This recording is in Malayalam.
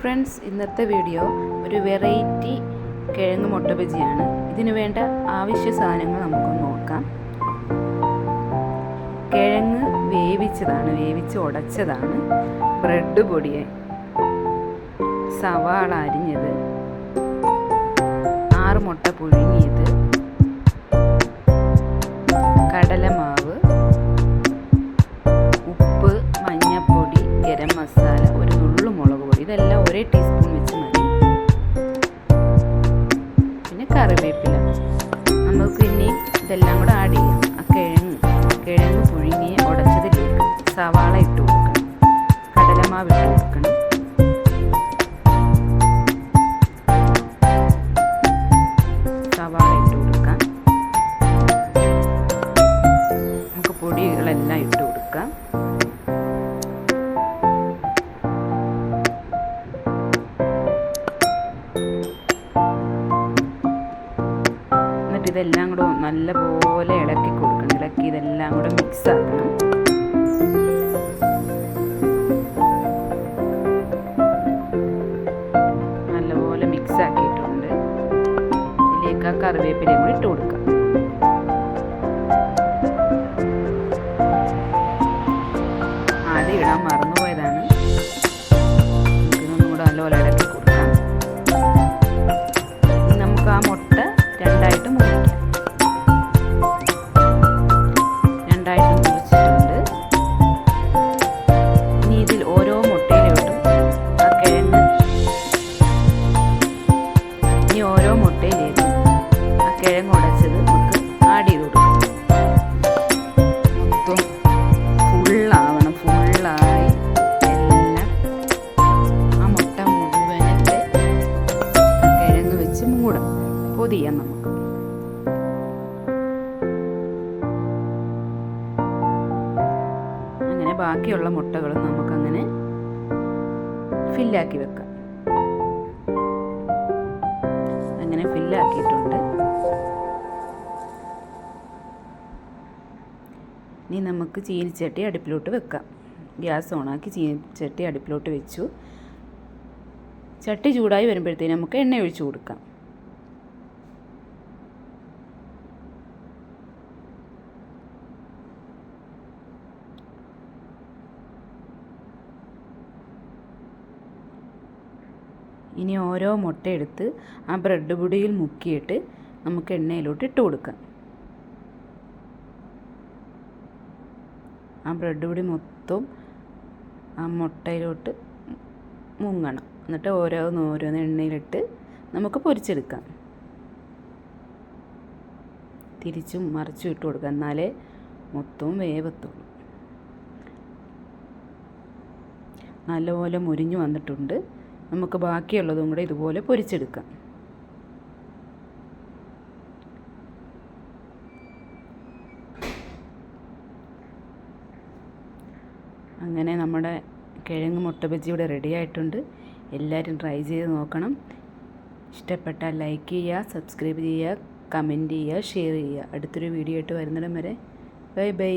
ഫ്രണ്ട്സ് ഇന്നത്തെ വീഡിയോ ഒരു വെറൈറ്റി കിഴങ്ങ് മുട്ട ബജിയാണ്. ഇതിനു വേണ്ട ആവശ്യ സാധനങ്ങൾ നമുക്കൊന്ന് നോക്കാം. കിഴങ്ങ് വേവിച്ചതാണ് വേവിച്ച് ഉടച്ചതാണ്. ബ്രെഡ് പൊടിയെ സവാള അരിഞ്ഞത് ആറ് മുട്ട പുഴുങ്ങിയത്. ഒരേ ടീസ്പൂൺ വെച്ച് മതി. പിന്നെ കറിവേപ്പില. നമുക്ക് ഇനി ഇതെല്ലാം കൂടെ ആഡ് ചെയ്യാം. ആ കിഴങ്ങ് കിഴങ്ങ് പുഴുങ്ങി ഉടച്ചതിലേക്ക് സവാള ഇട്ട് കൊടുക്കണം കടലമാവ് ഇട്ട് ഇതെല്ലാം കൂടെ നല്ലപോലെ ഇളക്കി കൊടുക്കണം. ഇളക്കി ഇതെല്ലാം കൂടെ മിക്സ് ആക്കണം. നല്ലപോലെ മിക്സ് ആക്കിയിട്ടുണ്ട്. ഇതിലേക്ക് ആ കറിവേപ്പിലയും ഇട്ട് കൊടുക്കാം. മുട്ടയിലേക്കും ആ കിഴങ്ങ് ഉടച്ചത് നമുക്ക് ആഡ് ചെയ്ത് കൊടുക്കാം. മൊത്തം ഫുള്ളാവണം ഫുള്ളായി എല്ലാം ആ മുട്ട മുഴുവനത്തെ കിഴങ്ങ് വെച്ച് മൂടാം. പൊതിയാം നമുക്ക്. അങ്ങനെ ബാക്കിയുള്ള മുട്ടകളും നമുക്കങ്ങനെ ഫില്ലാക്കി വെക്കാം. അങ്ങനെ ഫില്ലാക്കിയിട്ടുണ്ട്. ഇനി നമുക്ക് ചീനിച്ചട്ടി അടുപ്പിലോട്ട് വെക്കാം. ഗ്യാസ് ഓണാക്കി ചീനിച്ചട്ടി അടുപ്പിലോട്ട് വെച്ചു. ചട്ടി ചൂടായി വരുമ്പോഴത്തേന് നമുക്ക് എണ്ണ ഒഴിച്ചു കൊടുക്കാം. ഇനി ഓരോ മുട്ട എടുത്ത് ആ ബ്രെഡ് പൊടിയിൽ മുക്കിയിട്ട് നമുക്ക് എണ്ണയിലോട്ട് ഇട്ട് കൊടുക്കാം. ആ ബ്രെഡ് പൊടി മൊത്തം ആ മുട്ടയിലോട്ട് മുങ്ങണം. എന്നിട്ട് ഓരോന്ന് ഓരോന്ന് എണ്ണയിലിട്ട് നമുക്ക് പൊരിച്ചെടുക്കാം. തിരിച്ചും മറിച്ചും ഇട്ട് കൊടുക്കാം. എന്നാലേ മൊത്തവും വേവത്തുള്ളൂ. നല്ലപോലെ മുരിഞ്ഞു വന്നിട്ടുണ്ട്. നമുക്ക് ബാക്കിയുള്ളതും കൂടെ ഇതുപോലെ പൊരിച്ചെടുക്കാം. അങ്ങനെ നമ്മുടെ കിഴങ്ങ് മുട്ട ബജി ഇവിടെ റെഡി ആയിട്ടുണ്ട്. എല്ലാവരും ട്രൈ ചെയ്ത് നോക്കണം. ഇഷ്ടപ്പെട്ടാൽ ലൈക്ക് ചെയ്യുക സബ്സ്ക്രൈബ് ചെയ്യുക കമന്റ് ചെയ്യുക ഷെയർ ചെയ്യുക. അടുത്തൊരു വീഡിയോ ആയിട്ട് വരുന്നിടം വരെ. Bye bye